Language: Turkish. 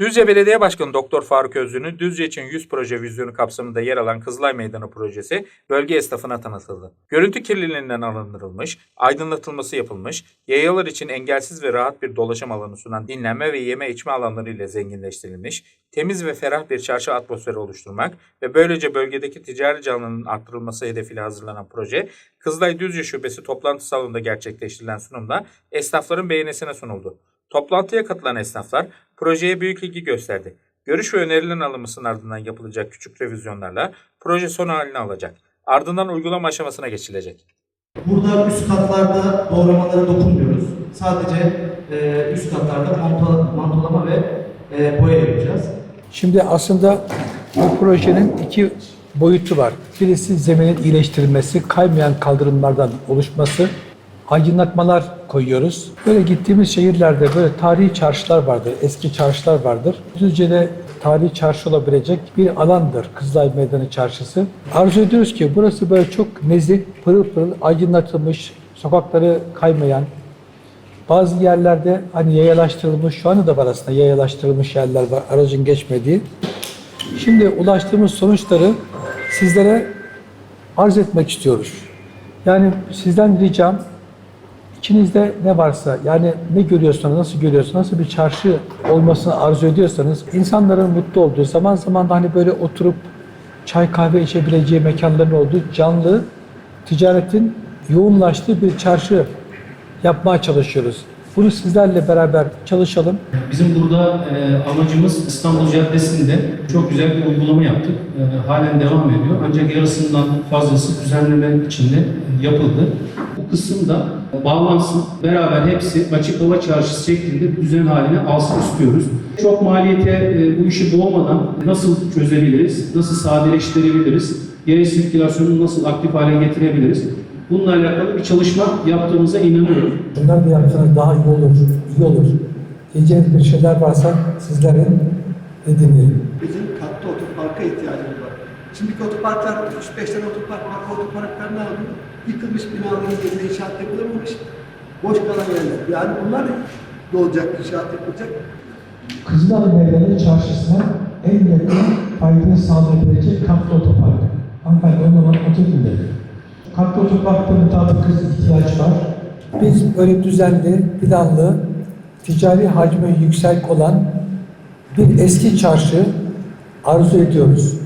Düzce Belediye Başkanı Doktor Faruk Özlü'nün Düzce için 100 proje vizyonu kapsamında yer alan Kızılay Meydanı projesi bölge esnafına tanıtıldı. Görüntü kirliliğinden arındırılmış, aydınlatılması yapılmış, yayalar için engelsiz ve rahat bir dolaşım alanı sunan dinlenme ve yeme içme alanları ile zenginleştirilmiş, temiz ve ferah bir çarşı atmosferi oluşturmak ve böylece bölgedeki ticari canlının arttırılması hedefiyle hazırlanan proje, Kızılay Düzce Şubesi toplantı salonunda gerçekleştirilen sunumda esnafların beğenisine sunuldu. Toplantıya katılan esnaflar projeye büyük ilgi gösterdi. Görüş ve önerilerin alınmasının ardından yapılacak küçük revizyonlarla proje son halini alacak. Ardından uygulama aşamasına geçilecek. Burada üst katlarda doğramalara dokunmuyoruz. Sadece e, üst katlarda mantolama ve e, boya yapacağız. Şimdi aslında bu projenin iki boyutu var. Birisi zeminin iyileştirilmesi, kaymayan kaldırımlardan oluşması, aydınlatmalar koyuyoruz. Böyle gittiğimiz şehirlerde böyle tarihi çarşılar vardır, eski çarşılar vardır. Düzce'de tarihi çarşı olabilecek bir alandır Kızılay Meydanı Çarşısı. Arzu ediyoruz ki burası böyle çok nezih, pırıl pırıl, aydınlatılmış, sokakları kaymayan, bazı yerlerde hani yayalaştırılmış, şu anda da var aslında yayalaştırılmış yerler var, aracın geçmediği. Şimdi ulaştığımız sonuçları sizlere arz etmek istiyoruz. Yani sizden ricam, içinizde ne varsa, yani ne görüyorsanız, nasıl görüyorsanız, nasıl bir çarşı olmasını arzu ediyorsanız, insanların mutlu olduğu, zaman zaman da hani böyle oturup çay kahve içebileceği mekanların olduğu canlı, ticaretin yoğunlaştığı bir çarşı yapmaya çalışıyoruz. Bunu sizlerle beraber çalışalım. Bizim burada e, amacımız İstanbul Caddesi'nde çok güzel bir uygulama yaptık. E, halen devam ediyor. Ancak yarısından fazlası düzenleme içinde e, yapıldı. Kısımda bağlansın, beraber hepsi açık hava çarşısı şeklinde bir düzen haline alsın istiyoruz. Çok maliyete e, bu işi boğmadan nasıl çözebiliriz, nasıl sadeleştirebiliriz, yaya sirkülasyonunu nasıl aktif hale getirebiliriz? Bununla alakalı bir çalışma yaptığımıza inanıyorum. Bunlar da yapsanız daha iyi olur, iyi olur. Diyeceğiniz bir şeyler varsa sizlerin de dinleyelim. bizim katlı otoparka ihtiyacımız var. Şimdiki otoparklar 3-5 tane otopark var. Bu otoparklar ne oluyor? Yıkılmış binaların yerine inşaat yapılamamış. Boş kalan yerler. Yani bunlar dolacak, inşaat yapılacak. Kızılay Meydanı Çarşısı'na en yakın faydayı sağlayabilecek katlı otopark. Hanımefendi o zaman oturun Katlı otoparkta mutabık ihtiyaç var. Biz böyle düzenli, planlı, ticari hacmi yüksek olan bir eski çarşı arzu ediyoruz.